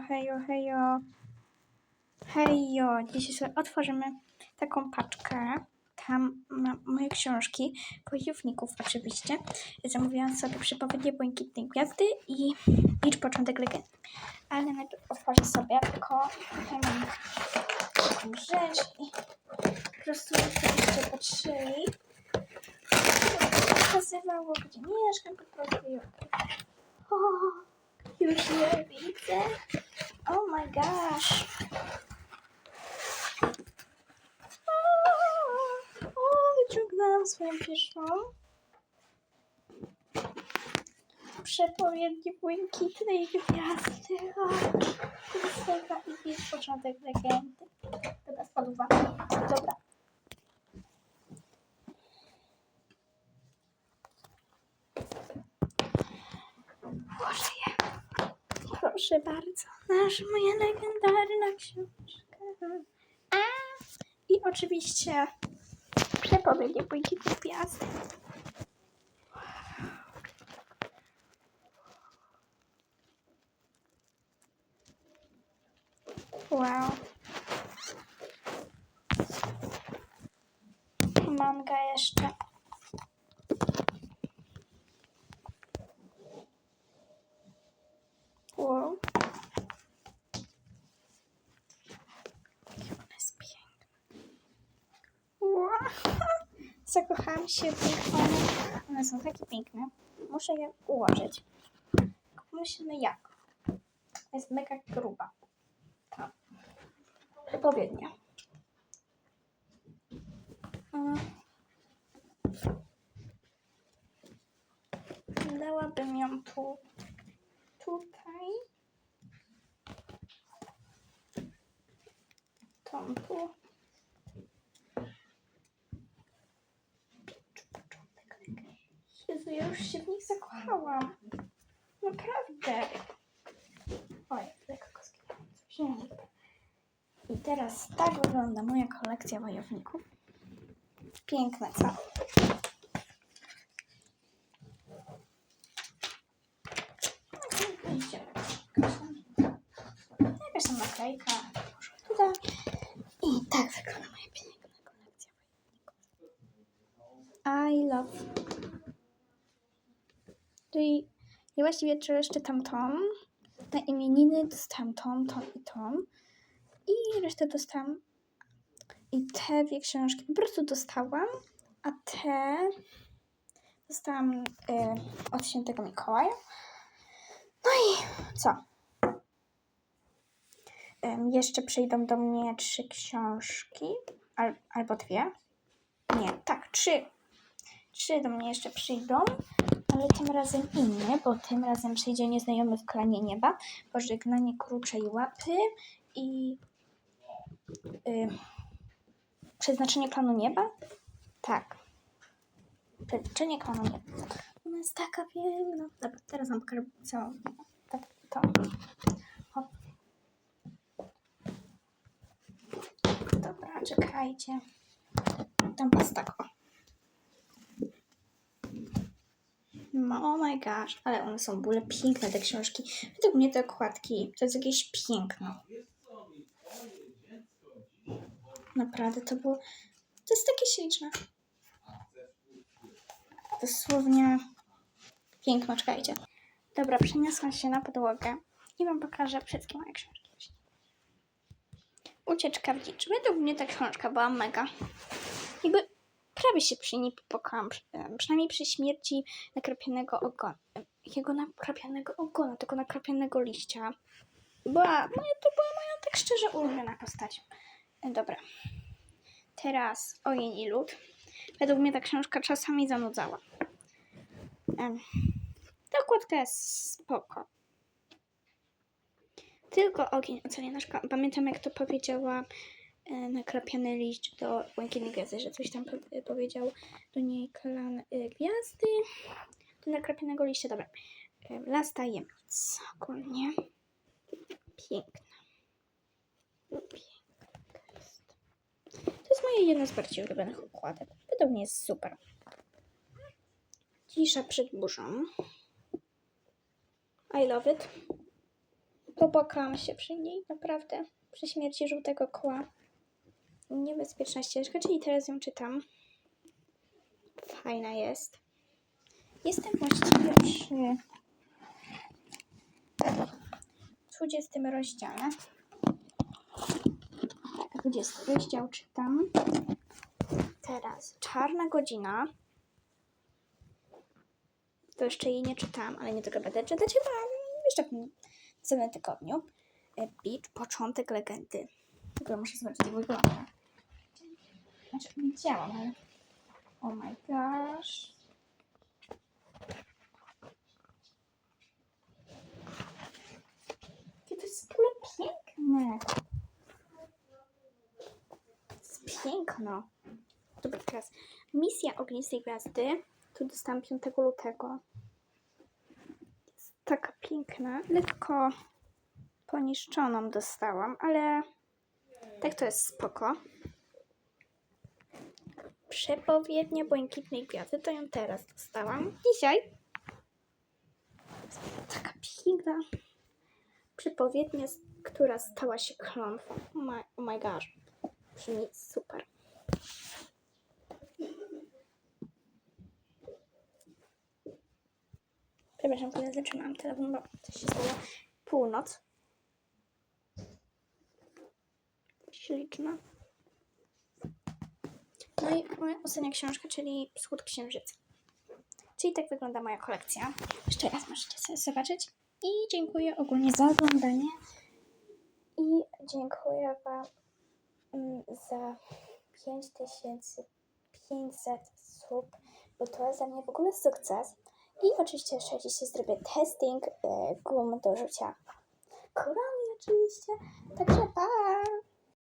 hejo, hejo, hejo. Hejo, dzisiaj sobie otworzymy taką paczkę. Tam mam moje książki, bojowników oczywiście. Zamówiłam sobie przypowiednie Błękitnej Gwiazdy i Licz Początek Legendy. Ale najpierw otworzę sobie, tylko tutaj mam taką rzecz i po prostu żebyście patrzyli. Pokazywało, gdzie mieszkam, po prostu już je widzę. Oh my gosh. O, wyciągnęłam swoją pierwszą. Przepowiedni błękitnej gwiazdy. O, Kursywa i jest początek legendy. Dobra, spadła. Dobra. Włożę je. Proszę bardzo, nasza moja legendarna książka. A, I oczywiście przepowiednie błękitnej gwiazdy. Wow. Manga jeszcze. Wow. Jakie ona jest piękna. Wow. Zakochałam się w nich. One, one są takie piękne. Muszę je ułożyć. Myślmy jak. Jest mega gruba. Ta. Przepowiednia. Mm. Dałabym ją tu tutaj. Tą tu. Ja już się w nich zakochałam. Naprawdę. Oj, lekko zginęłam. I teraz tak wygląda moja kolekcja wojowników. Piękne, co? Idziemy. Jakaś tam naklejka. Poszła tutaj. I tak wygląda moja piękna kolekcja wojowników. I love. Czyli ja właściwie jeszcze tamtą. Na imieniny dostałam tą, tą i tą. I resztę dostałam. I te dwie książki po prostu dostałam, a te dostałam y, od świętego Mikołaja. No i co? Ym, jeszcze przyjdą do mnie trzy książki, al, albo dwie. Nie, tak, trzy. Trzy do mnie jeszcze przyjdą, ale tym razem inne, bo tym razem przyjdzie nieznajomy w klanie nieba, pożegnanie kruczej łapy i y, przeznaczenie klanu nieba? Tak. Przeznaczenie klanu nieba. Ona jest taka piękna. Dobra, teraz wam pokażę całą. Tak, to. Hop. Dobra, czekajcie. Tam jest tak, No, oh my gosh, ale one są w ogóle piękne, te książki. Według mnie te okładki to jest jakieś piękno. Naprawdę, to było... To jest takie śliczne. Dosłownie piękno, czekajcie. Dobra, przeniosłam się na podłogę i wam pokażę wszystkie moje książki. Ucieczka w dzicz. Według mnie ta książka była mega. Jakby prawie się przy niej popłakałam. Przynajmniej przy śmierci nakrapianego ogona. Jego nakrapianego ogona, tego nakrapianego liścia. Była, moja, to była moja tak szczerze ulubiona postać. E, Dobra. Teraz Ogień i Lód. Według mnie ta książka czasami zanudzała. Ta okładka jest spoko. Tylko ogień ocenia. Pamiętam jak to powiedziała nakrapiany liść do Błękitnej Gwiazdy, że coś tam po- powiedział do niej klan e, Gwiazdy. Do nakrapianego liścia, dobra. E, Las tajemnic. Ogólnie piękna. Piękna jest. To jest moja jedna z bardziej ulubionych okładek. Według mnie jest super. Cisza przed burzą. I love it. popłakałam się przy niej, naprawdę. Przy śmierci żółtego koła. Niebezpieczna ścieżka, czyli teraz ją czytam. Fajna jest. Jestem właściwie przy 20 rozdziale. 20 rozdział czytam. Teraz czarna godzina. To jeszcze jej nie czytałam, ale nie tego będę czytać chyba jeszcze w następnym tygodniu. E, Beach, początek legendy. Tylko muszę zobaczyć, jak wygląda. Znaczy, widziałam, ale... Oh my gosh. Jakie to jest w ogóle piękne. Jest piękno. Dobra, teraz misja ognistej gwiazdy. Tu dostałam 5 lutego. Jest taka piękna. Lekko poniszczoną dostałam, ale tak to jest spoko. Przepowiednia błękitnej gwiazdy to ją teraz dostałam. Dzisiaj. Taka piękna przepowiednia, która stała się klątwą. Oh my, oh my gosh. Brzmi super. Przepraszam, kiedy zatrzymałam telefon, bo coś się stało. Północ. Śliczna. No i moja ostatnia książka, czyli Wschód Księżyca. Czyli tak wygląda moja kolekcja. Jeszcze raz możecie sobie zobaczyć. I dziękuję ogólnie za oglądanie. I dziękuję Wam mm, za 5500 sub, bo to jest dla mnie w ogóle sukces. I oczywiście jeszcze dzisiaj zrobię testing e, gum do rzucia kulami oczywiście. Także pa!